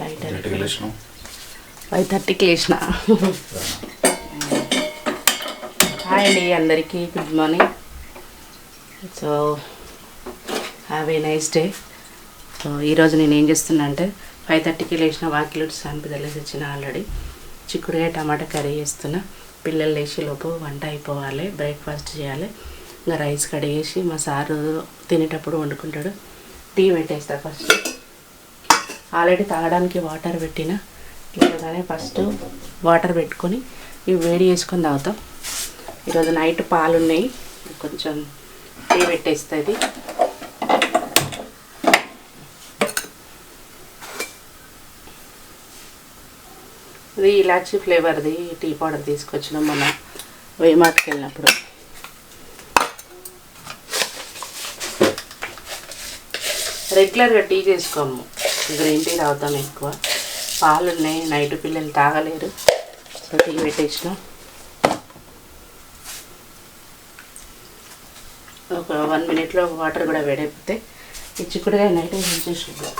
Light five థర్టీకి లేచిన. Hi అండి అందరికీ good morning. So have a nice day so ఈరోజు నేను ఏం చేస్తున్నా అంటే ఫైవ్ థర్టీకి లేచిన వాకిలు సాన్పి తెలిసి వచ్చిన ఆల్రెడీ. చిక్కుడుగా టమాటా కర్రీ చేస్తున్నా. పిల్లలు లేచి లోపు వంట అయిపోవాలి బ్రేక్ఫాస్ట్ చేయాలి. ఇంకా రైస్ కడిగేసి మా సారు తినేటప్పుడు వండుకుంటాడు. టీ పెట్టేస్తా ఫస్ట్ ఆల్రెడీ తాగడానికి వాటర్ పెట్టిన. లేవగానే ఫస్ట్ వాటర్ పెట్టుకొని ఇవి వేడి చేసుకొని తాగుతాం. ఈరోజు నైట్ పాలు ఉన్నాయి కొంచెం టీ పెట్టేస్తుంది. ఇది ఇలాచీ ఫ్లేవర్ది టీ పౌడర్ తీసుకొచ్చినాం మన వేమాట్కి వెళ్ళినప్పుడు. రెగ్యులర్గా టీ చేసుకోము. గ్రీన్ టీ తాగుతాం ఎక్కువ. పాలు ఉన్నాయి నైట్ పిల్లలు తాగలేరు. So tea పెట్టేసినాం. ఒక వన్ మినిట్లో వాటర్ కూడా వేడైపోతే ఈ చిక్కుడుగా నైట్ ఉంచేసుకుంటాం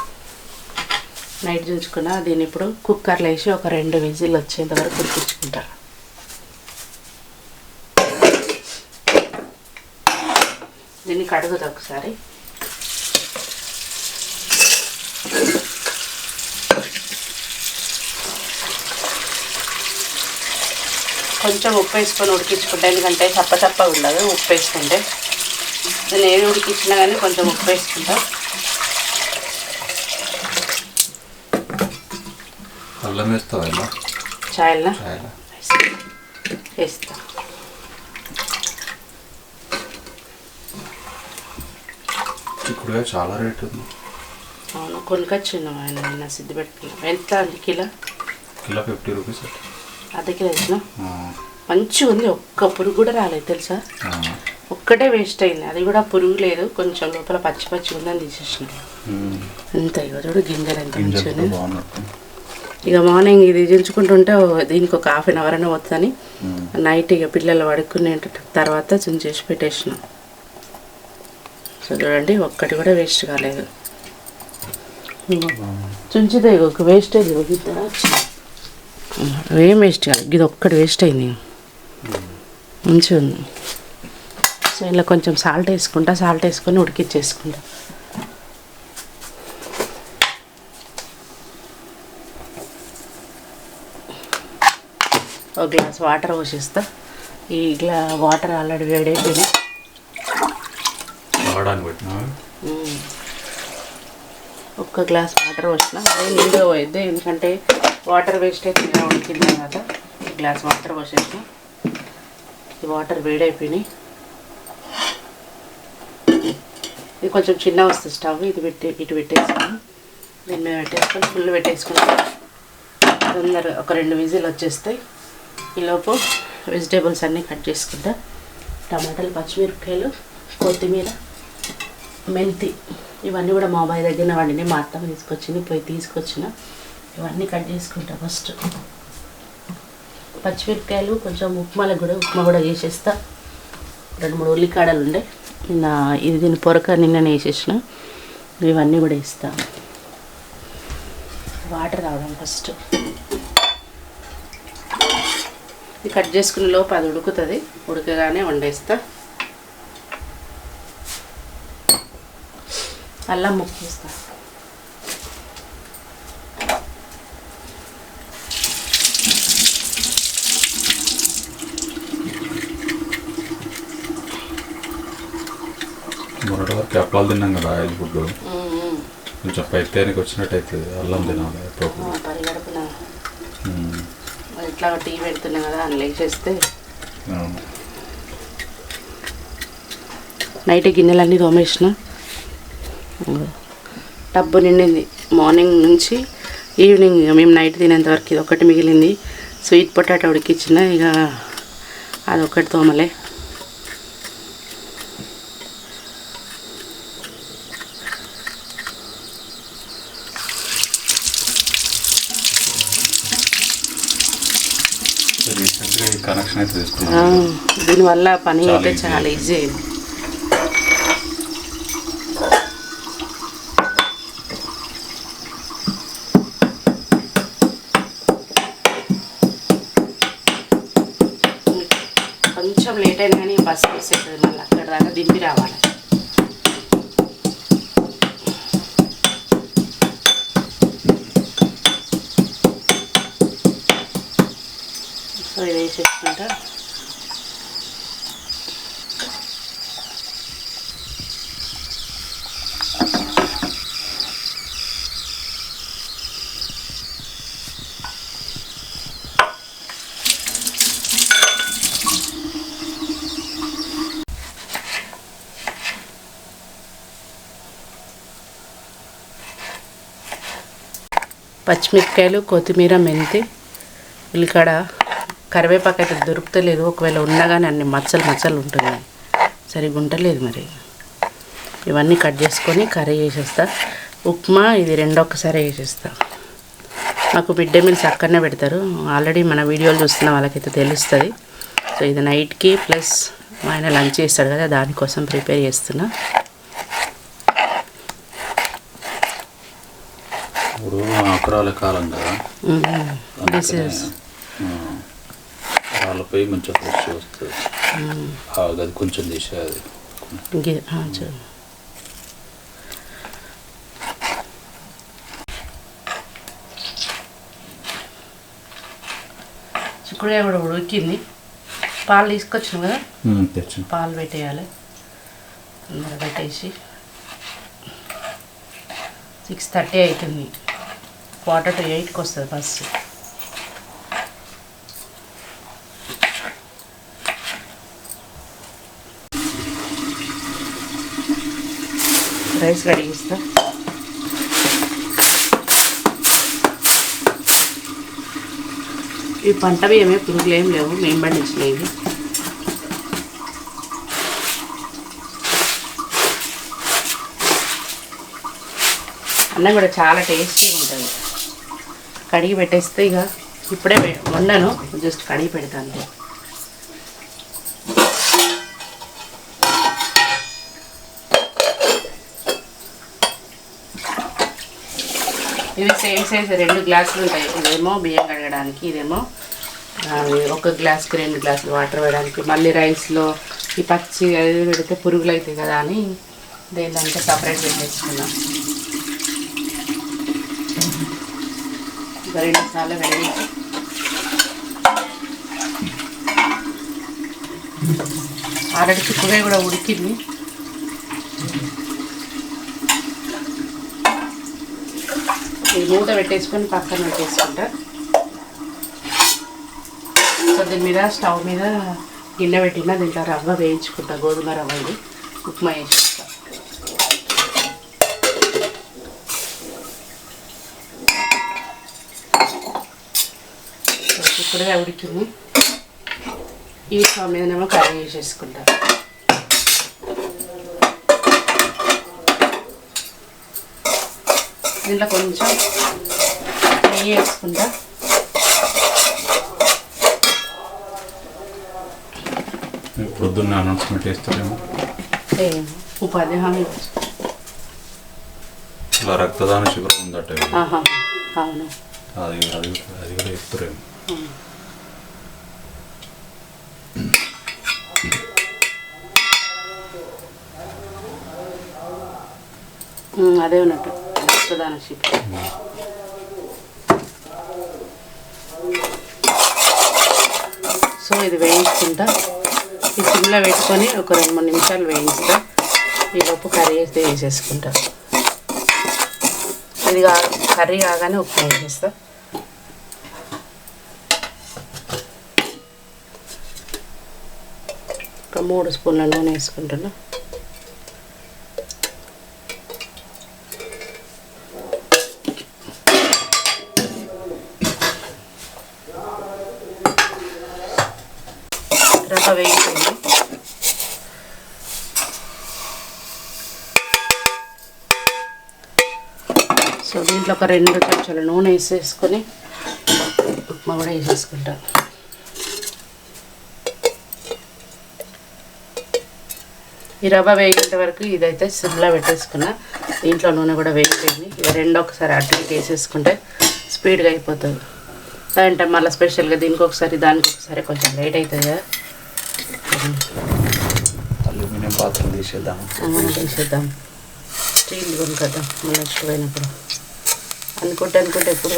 నైట్ చూసుకున్నా దీన్ని ఇప్పుడు కుక్కర్లో వేసి ఒక రెండు విజిల్ వచ్చేంత వరకు ఉడికించుకుంటారు. దీన్ని కడుగుతా ఒకసారి. కొంచెం ఉప్పు వేసుకొని ఉడికించుకుంటా ఎందుకంటే చప్ప చప్పగా ఉండదు ఉప్పు వేసుకుంటే. నేను ఏది ఉడికించినా కానీ కొంచెం ఉప్పు వేసుకుంటా. అల్లం వేస్తావా చాయలా వేస్తా. చిక్కుడుగా చాలా రేట్ ఉంది. అవును కొనుకొచ్చున్నాం ఆయన నిన్న సిద్ధి పెట్టుకున్నాం. ఎంత అండి కిలో? కిలో ఫిఫ్టీ రూపీస్ అట్లా. అర్ధ కిలో వేసినాం. మంచిగా ఉంది. ఒక్క పురుగు కూడా రాలేదు తెలుసా. ఒక్కటే వేస్ట్ అయింది. అది కూడా పురుగు లేదు. కొంచెం లోపల పచ్చి పచ్చి ఉందని తీసేసినాం ఉమ్. అంత ఇక చూడు గింజలు ఎంత మంచిగా ఇక మార్నింగ్ ఇది దించుకుంటుంటే దీనికి ఒక హాఫ్ అన్ అవర్ అయినా వస్తుందని. నైట్ ఇక పిల్లలు పడుకునే తర్వాత చుంచేసి పెట్టేసినాం. సో చూడండి ఒక్కటి కూడా వేస్ట్ కాలేదు. ఇగో చుంచితే ఇగో ఒక వేస్టేజ్ ఇగో వచ్చింది. ఏం వేస్ట్ కాదు. ఇది ఒక్కటి వేస్ట్ అయింది మంచిగా ఉంది సో ఇలా కొంచెం సాల్ట్ వేసుకుంటా సాల్ట్ వేసుకొని ఉడికిచ్చేసుకుంటా. ఒక గ్లాస్ వాటర్ పోసేస్తా. ఈ గ్లా వాటర్ ఆల్రెడీ మ్మ్. ఒక్క గ్లాస్ వాటర్ పోసిన. అదే నిండుగా పోయిద్ది. ఎందుకంటే వాటర్ వేస్ట్ అయితే ఉడికిన తర్వాత గ్లాస్ వాటర్ పోసేసి ఈ వాటర్ వేడైపోయినాయి. ఇది కొంచెం చిన్న వస్తుంది స్టవ్. ఇది పెట్టి ఇటు పెట్టేసుకొని దీని మీద పెట్టేసుకొని ఫుల్ పెట్టేసుకుంటాం తొందరగా ఒక రెండు విజిల్ వచ్చేస్తాయి. ఈలోపు వెజిటేబుల్స్ అన్నీ కట్ చేసుకుంటా. టమాటాలు పచ్చిమిరపకాయలు కొత్తిమీర మెంతి ఇవన్నీ కూడా మా అబ్బాయి దగ్గర వాడిని మా అత్తమ్మ తీసుకొచ్చింది పోయి తీసుకొచ్చిన. ఇవన్నీ కట్ చేసుకుంటా ఫస్ట్. పచ్చిమిరపకాయలు కొంచెం ఉప్మాలకు కూడా ఉప్మా కూడా వేసేస్తా రెండు మూడు ఉల్లికాడలు ఉండే. నిన్న ఇది దీని పొరక నిన్ననే వేసేసిన. ఇవన్నీ కూడా వేస్తా. వాటర్ రావడం ఫస్ట్. ఇది కట్ చేసుకునే లోపు అది ఉడుకుతుంది. ఉడకగానే వండేస్తా. అల్లం ముక్కేస్తా మొన్నటి వరకు అప్పాలు తిన్నాం కదా ఆయిల్ ఫుడ్. కొంచెం పైత్యానికి వచ్చినట్టు అవుతుంది అల్లం తినాలి. ఇట్లా టీ పెడుతున్నా కదా అని లేచేస్తే. అవును. నైట్ గిన్నెలన్నీ తోమేసిన. టబ్బు నిండింది. మార్నింగ్ నుంచి ఈవినింగ్ ఇక మేము నైట్ తినేంత వరకు ఇది ఒకటి మిగిలింది. స్వీట్ పొటాటో ఉడికిచ్చిన ఇక అదొకటి తోమలే. అయితే దీనివల్ల పని అయితే చాలా ఈజీ అయింది. కొంచెం లేట్ అయినా కానీ బస్సు వేసేది మళ్ళీ అక్కడ దాకా దింపి రావాలి. సో వేసేసుకుంటా. పచ్చిమిరపకాయలు కొత్తిమీర మెంతి ఉల్లికాడ కరివేపాకు అయితే దొరుకుతలేదు. ఒకవేళ ఉన్నా కానీ అన్ని మచ్చలు మచ్చలు ఉంటున్నాయి. సరిగ్గా ఉండలేదు మరి. ఇవన్నీ కట్ చేసుకొని కర్రీ చేసేస్తా. ఉప్మా ఇది రెండో ఒకసారి వేసేస్తా మాకు మిడ్ డే మీల్స్ అక్కడనే పెడతారు. ఆల్రెడీ మన వీడియోలు చూస్తున్న వాళ్ళకైతే తెలుస్తుంది. సో ఇది నైట్కి ప్లస్ ఆయన లంచ్ చేస్తాడు కదా దానికోసం ప్రిపేర్ చేస్తున్నా. ఇప్పుడు కాలం కదా. వాళ్ళపై మంచిగా ఫ్రెష్ వస్తుంది. గది కొంచెం తీసేది చిక్కుడుకాయ కూడా ఉడికింది పాలు తీసుకొచ్చాను కదా? తెచ్చు. పాలు పెట్టేయాలి. అందరూ పెట్టేసి. సిక్స్ థర్టీ అవుతుంది. క్వార్టర్ టు ఎయిట్కి వస్తుంది బస్సు. రైస్ కడిగిస్తా ఈ పంట బియ్యమే పురుగులు ఏం లేవు మేము పండించినవి. అన్నం కూడా చాలా టేస్టీగా ఉంటుంది. కడిగి పెట్టేస్తే ఇక ఇప్పుడే వండను జస్ట్ కడిగి పెడతాను. ఇవి సేమ్ సైజ్ రెండు గ్లాసులు ఉంటాయి. ఇదేమో బియ్యం కడగడానికి ఇదేమో ఒక గ్లాస్కి రెండు గ్లాసులు వాటర్ వేయడానికి. మళ్ళీ రైస్లో ఈ పచ్చి అది పెడితే పురుగులు అవుతాయి కదా అని దేనిదంటే సపరేట్ పెట్టేసుకున్నాం. రెండు సార్లు వేయించి ఆల్రెడీ చిక్కుగా కూడా ఉడికింది. మూత పెట్టేసుకొని పక్కన పెట్టేసుకుంటా. సో దీని మీద స్టవ్ మీద గిన్నె పెట్టిన దీంట్లో రవ్వ వేయించుకుంటా గోధుమ రవ్వ ఇది ఉప్మా వేసేస్తా ఇప్పుడే ఉడికింది. ఈ స్టవ్ మీదనేమో కర్రీ వేసేసుకుంటా. దీంట్లో కొంచెం నెయ్యి వేసుకుంటా. పొద్దున్న అనౌన్స్మెంట్ చేస్తారేమో ఉపాధి హామీ ఇలా రక్తదాన శిబిరం ఉందట ఆహా అవును. అది అది అది కూడా చెప్తారేమో ఉమ్, అదే ఉన్నట్టు. ప్రధాన శిబిరం సో ఇది వేయించుకుంటా. ఈ సిమ్లో పెట్టుకొని ఒక రెండు మూడు నిమిషాలు వేయిస్తా ఈ కర్రీ వేస్తే వేసేసుకుంటా. ఇది కా కర్రీ కాగానే ఉప్పు వేసేస్తా. ఒక మూడు స్పూన్ల నూనె వేసుకుంటున్నా రవ్వ వేయించింది సో దీంట్లో ఒక రెండు చెంచాల నూనె వేసేసుకొని ఉప్మా కూడా వేసేసుకుంటా. ఈ రవ్వ వేగేంత వరకు ఇదైతే సిమ్లో పెట్టేసుకున్నా. దీంట్లో నూనె కూడా వేగిపోయింది. ఇక రెండు ఒకసారి అటు వేసేసుకుంటే స్పీడ్గా అయిపోతుంది. లేదంటే మళ్ళీ స్పెషల్గా దీనికి ఒకసారి దానికి ఒకసారి కొంచెం లేట్ అవుతుంది కదా. అల్యూమినియం పాత్రలు తీసేద్దాం. తీసేద్దాం. స్టీల్ కొనుక్కొద్దాం మళ్ళీ నెక్స్ట్ పోయినప్పుడు అనుకుంటే అనుకుంటే ఎప్పుడు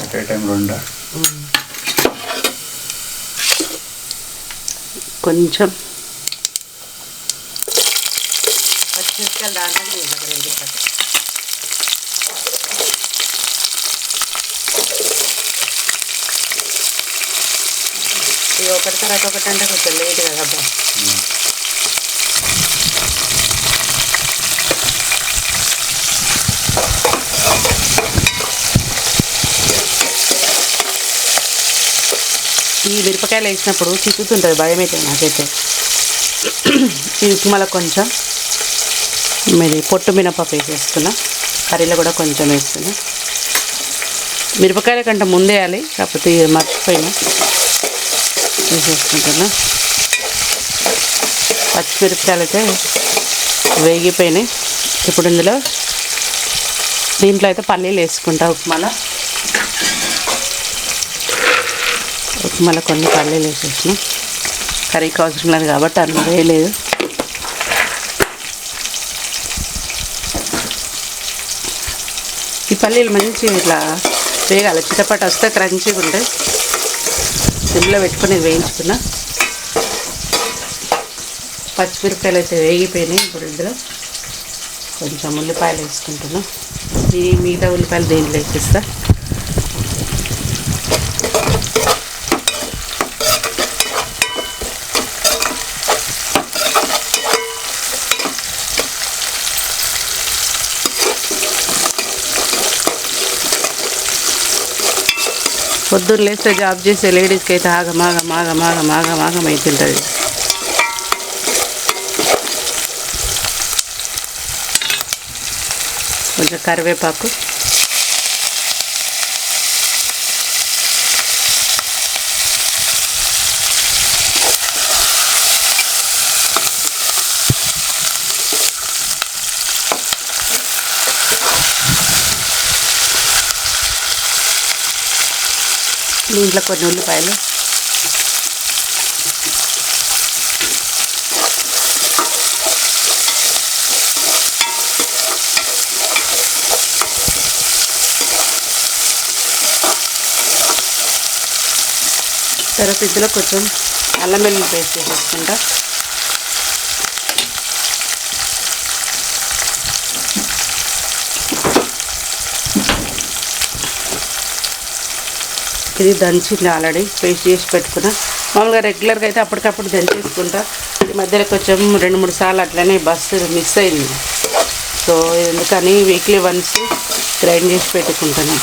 అట్ ఏ టైం రెండా కొంచెం. పచ్చిమిరపకాయలు దాంట్లో వేయాలి రెండు పచ్చి ఒకటి తర్వాత ఒకటి అంటే కొంచెం లేట్ కదా అబ్బా. ఈ మిరపకాయలు వేసినప్పుడు చిక్కుతుంటుంది భయం అయితే నాకైతే. ఈ ఉప్మాలో కొంచెం మీది పొట్టు మినపప్పు వేసేస్తున్నా కర్రీలో కూడా కొంచెం వేస్తున్నా. మిరపకాయల కంటే ముందే వేయాలి కాకపోతే ఇది మర్చిపోయినా. వేసేసుకుంటున్నా. పచ్చిమిరపకాయలు అయితే వేగిపోయినాయి. ఇప్పుడు ఇందులో దీంట్లో అయితే పల్లీలు వేసుకుంటా ఉప్మాలో. ఉప్మాలో కొన్ని పల్లీలు వేసేసిన. కర్రీకి అవసరం లేదు కాబట్టి అన్నం వేయలేదు. ఈ పల్లీలు మంచి ఇట్లా వేగాలి. చిటపట వస్తే క్రంచీగా ఉంటాయి. సిమ్లో పెట్టుకొని వేయించుకున్నా. పచ్చిమిరపకాయలు అయితే వేగిపోయినాయి ఇప్పుడు ఇందులో. కొంచెం ఉల్లిపాయలు వేసుకుంటున్నాం. ఈ మిగతా ఉల్లిపాయలు దేంట్లో వేసిస్తా? పొద్దున్న లేస్తే జాబ్ చేసే లేడీస్కి అయితే ఆగం ఆగం ఆగం ఆగం ఆగం ఆగం అవుతుంటుంది కొంచెం కరివేపాకు. దీంట్లో కొన్ని ఉల్లిపాయలు. తర్వాత ఇందులో కొంచెం అల్లం వెల్లుల్లి పేస్ట్ వేసేసుకుంటా. ఇది దంచింది ఆల్రెడీ పేస్ట్ చేసి పెట్టుకున్నా. మామూలుగా రెగ్యులర్గా అయితే అప్పటికప్పుడు దంచేసుకుంటా. ఈ మధ్యలో కొంచెం రెండు మూడు సార్లు అట్లనే బస్సు మిస్ అయింది. సో ఎందుకని వీక్లీ వన్స్ గ్రైండ్ చేసి పెట్టుకుంటాను.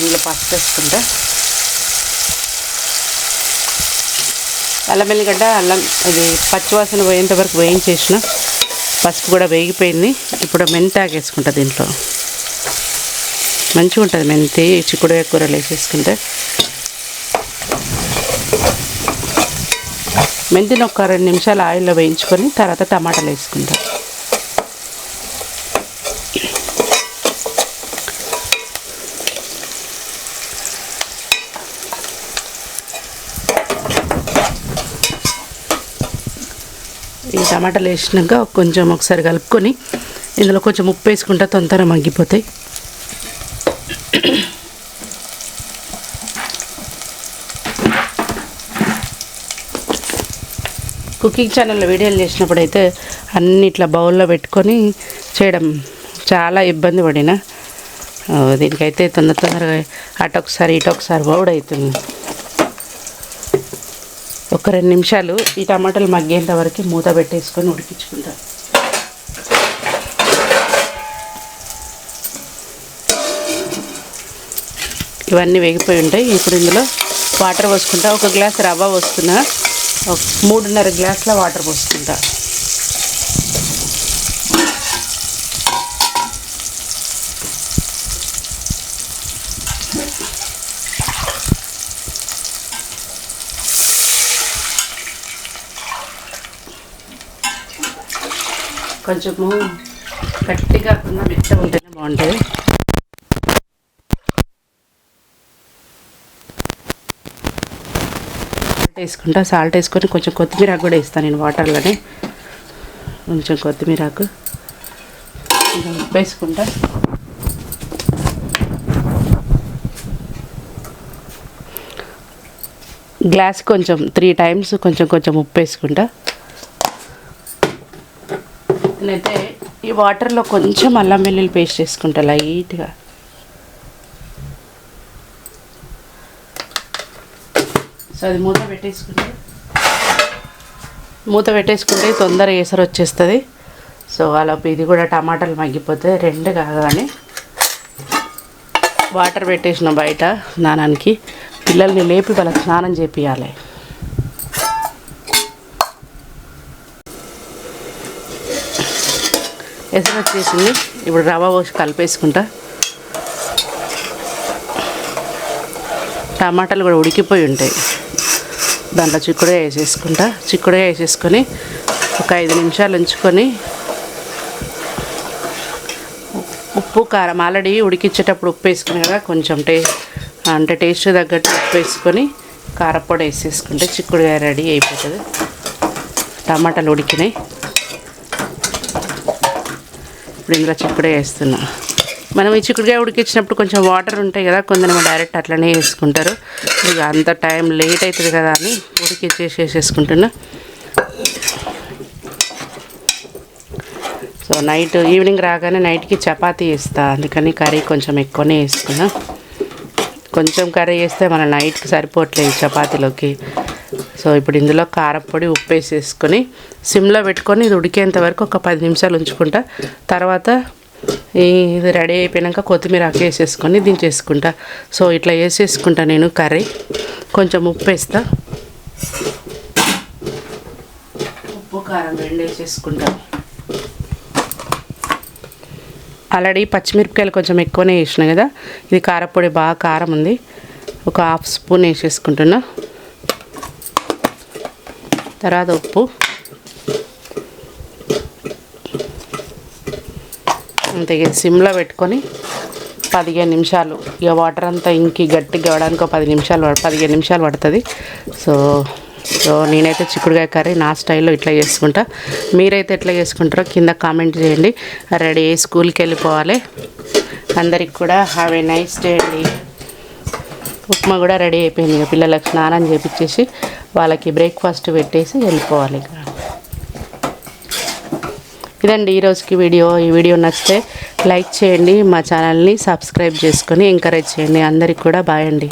ఇందులో పసుపు వేసుకుంటా. అల్లం వెల్లిగడ్డ అల్లం ఇది పచ్చివాసన పోయేంత వరకు వేయించేసిన. పసుపు కూడా వేగిపోయింది. ఇప్పుడు మెంతాకు వేసుకుంటా దీంట్లో. మంచిగా ఉంటుంది మెంతి చిక్కుడుగా కూరలు వేసేసుకుంటే. మెంతిని ఒక రెండు నిమిషాలు ఆయిల్లో వేయించుకొని తర్వాత టమాటాలు వేసుకుంటాం ఈ టమాటాలు వేసినాక కొంచెం ఒకసారి కలుపుకొని ఇందులో కొంచెం ఉప్పు వేసుకుంటే తొందరగా మగ్గిపోతాయి. కుకింగ్ ఛానల్లో వీడియోలు చేసినప్పుడు అయితే అన్ని ఇట్లా బౌల్లో పెట్టుకొని చేయడం చాలా ఇబ్బంది పడిన. దీనికైతే తొందర తొందరగా అటు ఒకసారి ఇటు ఒకసారి బౌడ్ అవుతుంది ఒక రెండు నిమిషాలు ఈ టమాటాలు మగ్గేంత వరకు మూత పెట్టేసుకొని ఉడికించుకుంటాం. ఇవన్నీ వేగిపోయి ఉంటాయి. ఇప్పుడు ఇందులో వాటర్ పోసుకుంటా. ఒక గ్లాస్ రవ్వ పోసుకున్నా. మూడున్నర గ్లాసుల వాటర్ పోసుకుంటా. కొంచెము గట్టిగా ఉన్న మెత్తగా ఉంటేనే బాగుంటుంది. సాల్ట్ వేసుకుంటా సాల్ట్ వేసుకొని కొంచెం కొత్తిమీర కూడా వేస్తాను నేను వాటర్లోనే. కొంచెం కొత్తిమీరాకు. ఇంకా ఉప్పు వేసుకుంటా. గ్లాస్ కొంచెం త్రీ టైమ్స్ కొంచెం కొంచెం ఉప్పు వేసుకుంటా. నేనైతే ఈ వాటర్లో కొంచెం అల్లం వెల్లుల్లి పేస్ట్ వేసుకుంటా లైట్గా. సో అది మూత పెట్టేసుకుంటే మూత పెట్టేసుకుంటే తొందరగా ఏసరు వచ్చేస్తుంది. సో అలా ఇది కూడా టమాటాలు మగ్గిపోతే రెండు కాగానే వాటర్ పెట్టేసిన బయట స్నానానికి. పిల్లల్ని లేపి వాళ్ళకి స్నానం చేపియాలి. ఎసరు వచ్చేసింది. ఇప్పుడు రవ్వ పోసి కలిపేసుకుంటా. టమాటాలు కూడా ఉడికిపోయి ఉంటాయి. దాంట్లో చిక్కుడుగా వేసేసుకుంటా. చిక్కుడుగా వేసేసుకొని ఒక ఐదు నిమిషాలు ఉంచుకొని ఉప్పు కారం ఆల్రెడీ ఉడికించేటప్పుడు ఉప్పు వేసుకుని కదా కొంచెం టే అంటే టేస్ట్ తగ్గట్టు ఉప్పు వేసుకొని కారపొడి వేసేసుకుంటే చిక్కుడుగా రెడీ అయిపోతుంది. టమాటాలు ఉడికినాయి. ఇప్పుడు ఇందులో చిక్కుడే వేస్తున్నా. మనం ఈ చిక్కుడుగా ఉడికించినప్పుడు కొంచెం వాటర్ ఉంటాయి కదా కొందరు డైరెక్ట్ అట్లనే వేసుకుంటారు. ఇక అంత టైం లేట్ అవుతుంది కదా అని ఉడికిచ్చేసి వేసేసుకుంటున్నా సో నైట్ ఈవినింగ్ రాగానే నైట్కి చపాతీ వేస్తా అందుకని కర్రీ కొంచెం ఎక్కువనే వేసుకున్నా. కొంచెం కర్రీ వేస్తే మన నైట్కి సరిపోవట్లేదు చపాతీలోకి. సో ఇప్పుడు ఇందులో కారపొడి ఉప్పు వేసేసుకొని సిమ్లో పెట్టుకొని ఇది ఉడికేంత వరకు ఒక పది నిమిషాలు ఉంచుకుంటా. తర్వాత ఈ ఇది రెడీ అయిపోయాక కొత్తిమీర ఆకు వేసేసుకొని దించేసుకుంటా. సో ఇట్లా వేసేసుకుంటా నేను కర్రీ. కొంచెం ఉప్పు వేస్తా. ఉప్పు కారం రెండు వేసేసుకుంటా. ఆల్రెడీ పచ్చిమిరపకాయలు కొంచెం ఎక్కువనే వేసిన కదా. ఇది కారపొడి బాగా కారం ఉంది. ఒక హాఫ్ స్పూన్ వేసేసుకుంటున్నా. తర్వాత ఉప్పు. అంతే సిమ్లో పెట్టుకొని పదిహేను నిమిషాలు. ఇక వాటర్ అంతా ఇంకి గట్టిగా అవ్వడానికి ఒక పది నిమిషాలు పడ- పదిహేను నిమిషాలు పడుతుంది. సో సో నేనైతే చిక్కుడుకాయ కర్రీ నా స్టైల్లో ఇట్లా చేసుకుంటా. మీరైతే ఎట్లా చేసుకుంటారో కింద కామెంట్ చేయండి. రెడీ స్కూల్కి వెళ్ళిపోవాలి. అందరికి కూడా హ్యావ్ ఏ నైస్ డే అండి. ఉప్మా కూడా రెడీ అయిపోయింది. ఇక పిల్లలకు స్నానం చేపించేసి వాళ్ళకి బ్రేక్ఫాస్ట్ పెట్టేసి వెళ్ళిపోవాలి ఇక. ఇదండి ఈరోజుకి వీడియో. ఈ వీడియో నచ్చితే లైక్ చేయండి మా ఛానల్ని సబ్స్క్రైబ్ చేసుకొని ఎంకరేజ్ చేయండి. అందరికి కూడా బాయ్ అండి.